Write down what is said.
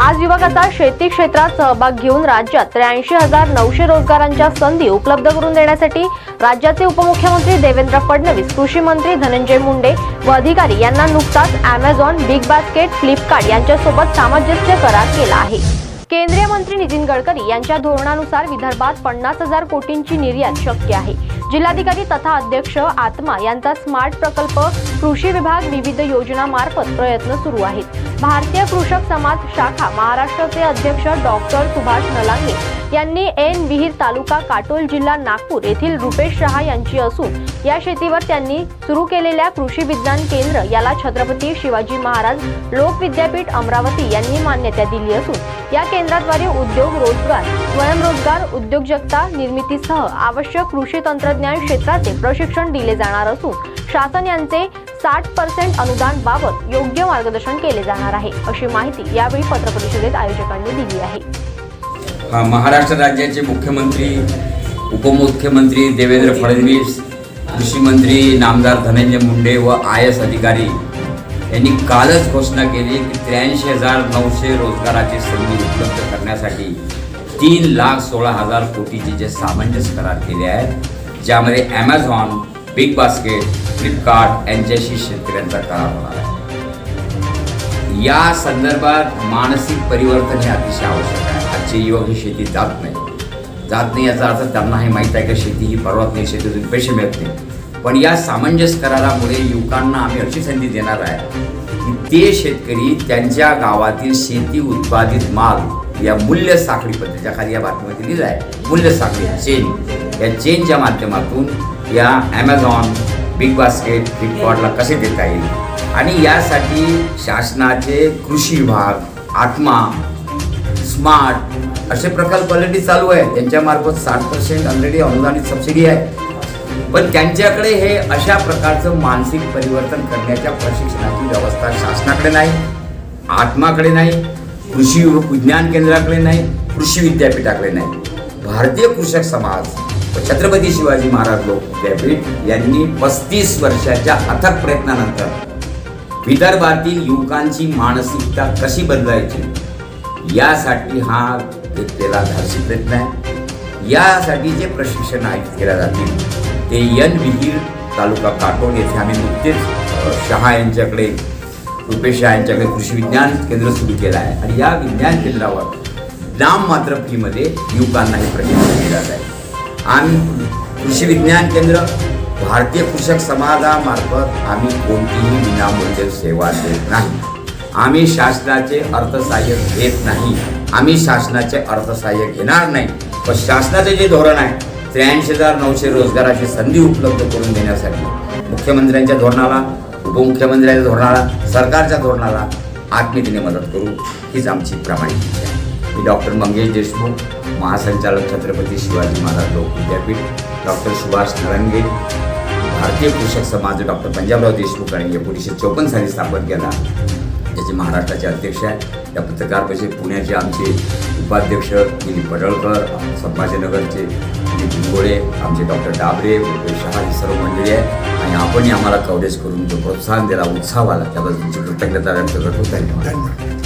आज युवकाचा शेती क्षेत्रात सहभाग घेऊन राज्यात त्र्याऐंशी हजार नऊशे रोजगारांच्या संधी उपलब्ध करून देण्यासाठी राज्याचे उपमुख्यमंत्री देवेंद्र फडणवीस कृषी मंत्री धनंजय मुंडे व अधिकारी यांना नुकताच अमेझॉन बिग बास्केट फ्लिपकार्ट यांच्यासोबत सामंजस्य करार केला आहे. केंद्रीय मंत्री नितीन गडकरी यांच्या धोरणानुसार विदर्भात पन्नास हजार कोटींची निर्यात शक्य आहे. जिल्हाधिकारी तथा अध्यक्ष आत्मा यांचा स्मार्ट प्रकल्प कृषी विभाग विविध योजनामार्फत प्रयत्न सुरू आहेत. भारतीय कृषक समाज शाखा महाराष्ट्राचे अध्यक्ष डॉक्टर सुभाष नलांगे यांनी एन विहीर तालुका काटोल जिल्हा नागपूर येथील रुपेश शहा यांची असून या शेतीवर त्यांनी सुरू केलेल्या कृषी विज्ञान केंद्र याला छत्रपती शिवाजी महाराज लोक विद्यापीठ अमरावती यांनी मान्यता दिली असून या केंद्राद्वारे उद्योग रोजगार स्वयंरोजगार उद्योजकता निर्मितीसह आवश्यक कृषी तंत्रज्ञान क्षेत्राचे प्रशिक्षण दिले जाणार असून शासन यांचे साठ पर्सेंट अनुदान बाबत योग्य मार्गदर्शन केले जाणार आहे अशी माहिती यावेळी पत्रपरिषदेत आयोजकांनी दिली आहे. महाराष्ट्र राज्याचे मुख्यमंत्री उपमुख्यमंत्री देवेंद्र फडणवीस कृषी मंत्री नामदार धनंजय मुंडे व आय एस अधिकारी यांनी कालच घोषणा केली की त्र्याऐंशी हजार नऊशे रोजगाराची संधी उपलब्ध करण्यासाठी तीन लाख सोळा हजार कोटीचे जे सामंजस्य करार केले आहेत ज्यामध्ये ॲमेझॉन बिग बास्केट फ्लिपकार्ट यांच्याशी शेतकऱ्यांचा करार होणार आहे. या संदर्भात मानसिक परिवर्तन हे अतिशय आवश्यक आहे. आजचे युवक ही शेती जात नाही जात नाही याचा अर्थ त्यांना हे माहीत आहे का शेती ही परवत नाही शेतीतून पैसे मिळत नाही. पण या सामंजस्य करारामुळे युवकांना आम्ही अशी संधी देणार आहे की ते शेतकरी त्यांच्या गावातील शेती उत्पादित माल या मूल्य साखळी पद्धतीच्या खाली या बातमीमध्ये दिली आहे मूल्य साखळी चेन या चेनच्या माध्यमातून या ॲमेझॉन बिग बास्केट फ्लिपकार्टला कसे देता येईल? आणि यासाठी शासनाचे कृषी विभाग आत्मा स्मार्ट असे प्रकल्प ऑलरेडी चालू आहे त्यांच्यामार्फत साठ पर्सेंट ऑलरेडी अनुदानित सबसिडी आहे. पण त्यांच्याकडे हे अशा प्रकारचं मानसिक परिवर्तन करण्याच्या प्रशिक्षणाची व्यवस्था शासनाकडे नाही आत्माकडे नाही. कृषी विज्ञान केंद्राकडे नाही कृषी विद्यापीठाकडे नाही. भारतीय कृषक समाज व छत्रपती शिवाजी महाराज लोक विद्यापीठ यांनी पस्तीस वर्षाच्या अथक प्रयत्नानंतर विदर्भातील युवकांची मानसिकता कशी बदलायची यासाठी हा घेतलेला धाडसी प्रयत्न आहे. यासाठी जे प्रशिक्षण आयोजित केल्या जातील ते यन विहीर तालुका काटोल येथे आम्ही नुकतेच शहा यांच्याकडे रुपेश यांच्याकडे कृषी विज्ञान केंद्र सुरू केलं आहे. आणि या विज्ञान केंद्रावर नाम मात्र फीमध्ये युवकांना हे प्रशिक्षण दिलं जात आहे. आम्ही कृषी विज्ञान केंद्र भारतीय कृषक समाजामार्फत आम्ही कोणतीही विनामूल्य सेवा देत नाही. आम्ही शासनाचे अर्थसहाय्य घेत नाही. आम्ही शासनाचे अर्थसहाय्य घेणार नाही. पण शासनाचे जे धोरण आहे त्र्याऐंशी हजार नऊशे रोजगाराची संधी उपलब्ध करून देण्यासाठी मुख्यमंत्र्यांच्या धोरणाला उपमुख्यमंत्र्यांच्या धोरणाला सरकारच्या धोरणाला आत्मीतीने मदत करू हीच आमची प्रामाणिक इच्छा आहे. मी डॉक्टर मंगेश देशमुख महासंचालक छत्रपती शिवाजी महाराज लोक विद्यापीठ डॉक्टर सुभाष नरंगे भारतीय कृषक समाज डॉक्टर पंजाबराव देशमुख आणि एकोणीसशे चौपन्न साली स्थापन केला. त्याचे महाराष्ट्राचे अध्यक्ष आहे या पत्रकार परिषद पुण्याचे आमचे उपाध्यक्ष दिलीप पडळकर संभाजीनगरचे दिलीप गोळे आमचे डॉक्टर डाबरे शहा ही सर्व मंडळी आहे आपणही आम्हाला कव्हरेज करून जो प्रोत्साहन दिला उत्साह आला त्याबद्दल तुमची कृतज्ञता व्यक्त करतो धन्यवाद. धन्यवाद.